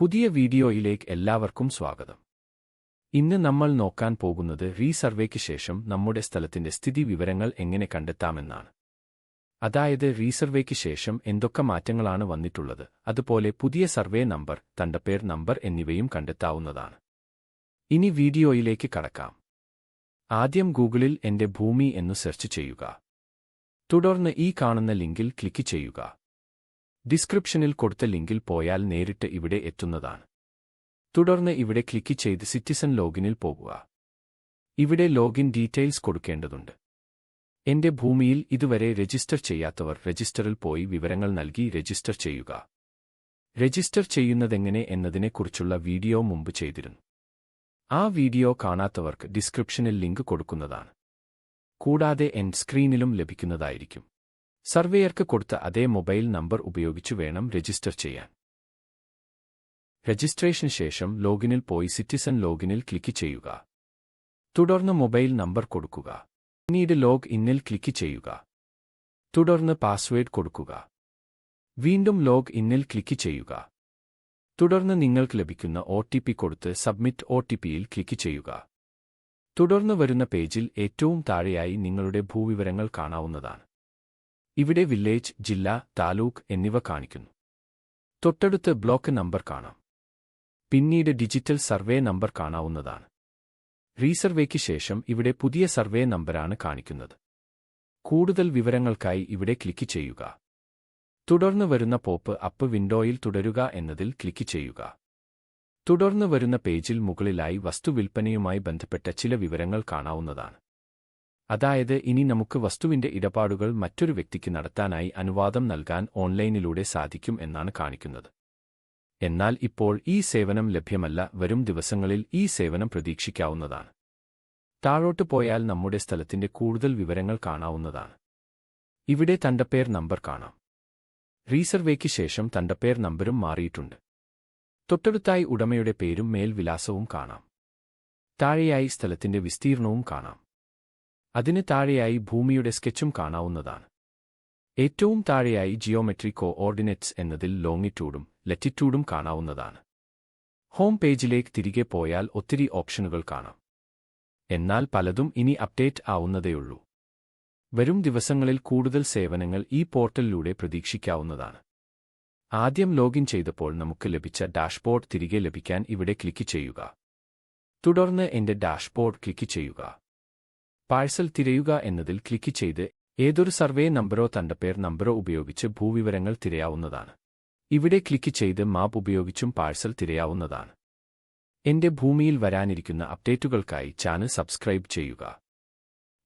പുതിയ വീഡിയോയിലേക്ക് എല്ലാവർക്കും സ്വാഗതം. ഇന്ന് നമ്മൾ നോക്കാൻ പോകുന്നത് റീസർവേക്ക് ശേഷം നമ്മുടെ സ്ഥലത്തിന്റെ സ്ഥിതി വിവരങ്ങൾ എങ്ങനെ കണ്ടെത്താമെന്നാണ്. അതായത് റീസർവേക്ക് ശേഷം എന്തൊക്കെ മാറ്റങ്ങളാണ് വന്നിട്ടുള്ളത് അതുപോലെ പുതിയ സർവേ നമ്പർ തണ്ടപ്പേർ നമ്പർ എന്നിവയും കണ്ടെത്താവുന്നതാണ്. ഇനി വീഡിയോയിലേക്ക് കടക്കാം. ആദ്യം ഗൂഗിളിൽ എന്റെ ഭൂമി എന്ന് സെർച്ച് ചെയ്യുക. തുടർന്ന് ഈ കാണുന്ന ലിങ്കിൽ ക്ലിക്ക് ചെയ്യുക. ഡിസ്ക്രിപ്ഷനിൽ കൊടുത്ത ലിങ്കിൽ പോയാൽ നേരിട്ട് ഇവിടെ എത്തുന്നതാണ്. തുടർന്ന് ഇവിടെ ക്ലിക്ക് ചെയ്ത് സിറ്റിസൺ ലോഗിനിൽ പോകുക. ഇവിടെ ലോഗിൻ ഡീറ്റെയിൽസ് കൊടുക്കേണ്ടതുണ്ട്. എന്റെ ഭൂമിയിൽ ഇതുവരെ രജിസ്റ്റർ ചെയ്യാത്തവർ രജിസ്റ്ററിൽ പോയി വിവരങ്ങൾ നൽകി രജിസ്റ്റർ ചെയ്യുക. രജിസ്റ്റർ ചെയ്യുന്നതെങ്ങനെ എന്നതിനെക്കുറിച്ചുള്ള വീഡിയോ മുമ്പ് ചെയ്തിരുന്നു. ആ വീഡിയോ കാണാത്തവർക്ക് ഡിസ്ക്രിപ്ഷനിൽ ലിങ്ക് കൊടുക്കുന്നതാണ്. കൂടാതെ എൻ സ്ക്രീനിലും ലഭിക്കുന്നതായിരിക്കും. സർവേയർക്ക് കൊടുത്ത അതേ മൊബൈൽ നമ്പർ ഉപയോഗിച്ചു വേണം രജിസ്റ്റർ ചെയ്യാൻ. രജിസ്ട്രേഷന് ശേഷം ലോഗിനിൽ പോയി സിറ്റിസൺ ലോഗിനിൽ ക്ലിക്ക് ചെയ്യുക. തുടർന്ന് മൊബൈൽ നമ്പർ കൊടുക്കുക. പിന്നീട് ലോഗ് ഇന്നിൽ ക്ലിക്ക് ചെയ്യുക. തുടർന്ന് പാസ്വേഡ് കൊടുക്കുക. വീണ്ടും ലോഗ് ഇന്നിൽ ക്ലിക്ക് ചെയ്യുക. തുടർന്ന് നിങ്ങൾക്ക് ലഭിക്കുന്ന ഒ ടി പി കൊടുത്ത് സബ്മിറ്റ് ഒ ടി പിയിൽ ക്ലിക്ക് ചെയ്യുക. തുടർന്ന് വരുന്ന പേജിൽ ഏറ്റവും താഴെയായി നിങ്ങളുടെ ഭൂവിവരങ്ങൾ കാണാവുന്നതാണ്. ഇവിടെ വില്ലേജ് ജില്ല താലൂക്ക് എന്നിവ കാണിക്കുന്നു. തൊട്ടടുത്ത് ബ്ലോക്ക് നമ്പർ കാണാം. പിന്നീട് ഡിജിറ്റൽ സർവേ നമ്പർ കാണാവുന്നതാണ്. റീസർവേക്ക് ശേഷം ഇവിടെ പുതിയ സർവേ നമ്പറാണ് കാണിക്കുന്നത്. കൂടുതൽ വിവരങ്ങൾക്കായി ഇവിടെ ക്ലിക്ക് ചെയ്യുക. തുടർന്ന് വരുന്ന പോപ്പ് അപ്പ് വിൻഡോയിൽ തുടരുക എന്നതിൽ ക്ലിക്ക് ചെയ്യുക. തുടർന്ന് വരുന്ന പേജിൽ മുകളിലായി വസ്തുവിൽപ്പനയുമായി ബന്ധപ്പെട്ട ചില വിവരങ്ങൾ കാണാവുന്നതാണ്. അതായത് ഇനി നമുക്ക് വസ്തുവിന്റെ ഇടപാടുകൾ മറ്റൊരു വ്യക്തിക്ക് നടത്താനായി അനുവാദം നൽകാൻ ഓൺലൈനിലൂടെ സാധിക്കും എന്നാണ് കാണിക്കുന്നത്. എന്നാൽ ഇപ്പോൾ ഈ സേവനം ലഭ്യമല്ല വരും ദിവസങ്ങളിൽ ഈ സേവനം പ്രതീക്ഷിക്കാവുന്നതാണ്. താഴോട്ട് പോയാൽ നമ്മുടെ സ്ഥലത്തിന്റെ കൂടുതൽ വിവരങ്ങൾ കാണാവുന്നതാണ്. ഇവിടെ തണ്ടപ്പേർ നമ്പർ കാണാം. റീസർവേക്ക് ശേഷം തണ്ടപ്പേർ നമ്പരും മാറിയിട്ടുണ്ട്. തൊട്ടടുത്തായി ഉടമയുടെ പേരും മേൽവിലാസവും കാണാം. താഴെയായി സ്ഥലത്തിന്റെ വിസ്തീർണവും കാണാം. അതിന് താഴെയായി ഭൂമിയുടെ സ്കെച്ചും കാണാവുന്നതാണ്. ഏറ്റവും താഴെയായി ജിയോമെട്രി കോഓർഡിനേറ്റ്സ് എന്നതിൽ ലോങ്ങിറ്റ്യൂഡും ലറ്റിറ്റ്യൂഡും കാണാവുന്നതാണ്. ഹോം പേജിലേക്ക് തിരികെ പോയാൽ ഒത്തിരി ഓപ്ഷനുകൾ കാണാം. എന്നാൽ പലതും ഇനി അപ്ഡേറ്റ് ആവുന്നതേയുള്ളൂ. വരും ദിവസങ്ങളിൽ കൂടുതൽ സേവനങ്ങൾ ഈ പോർട്ടലിലൂടെ പ്രതീക്ഷിക്കാവുന്നതാണ്. ആദ്യം ലോഗിൻ ചെയ്തപ്പോൾ നമുക്ക് ലഭിച്ച ഡാഷ്ബോർഡ് തിരികെ ലഭിക്കാൻ ഇവിടെ ക്ലിക്ക് ചെയ്യുക. തുടർന്ന് എന്റെ ഡാഷ്ബോർഡ് ക്ലിക്ക് ചെയ്യുക. പാഴ്സൽ തിരയുക എന്നതിൽ ക്ലിക്ക് ചെയ്ത് ഏതൊരു സർവേ നമ്പറോ തണ്ടപ്പേർ നമ്പറോ ഉപയോഗിച്ച് ഭൂവിവരങ്ങൾ തിരയാവുന്നതാണ്. ഇവിടെ ക്ലിക്ക് ചെയ്ത് മാപ്പ് ഉപയോഗിച്ചും പാഴ്സൽ തിരയാവുന്നതാണ്. എന്റെ ഭൂമിയിൽ വരാനിരിക്കുന്ന അപ്ഡേറ്റുകൾക്കായി ചാനൽ സബ്സ്ക്രൈബ് ചെയ്യുക.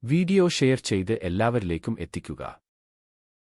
വീഡിയോ ഷെയർ ചെയ്ത് എല്ലാവരിലേക്കും എത്തിക്കുക.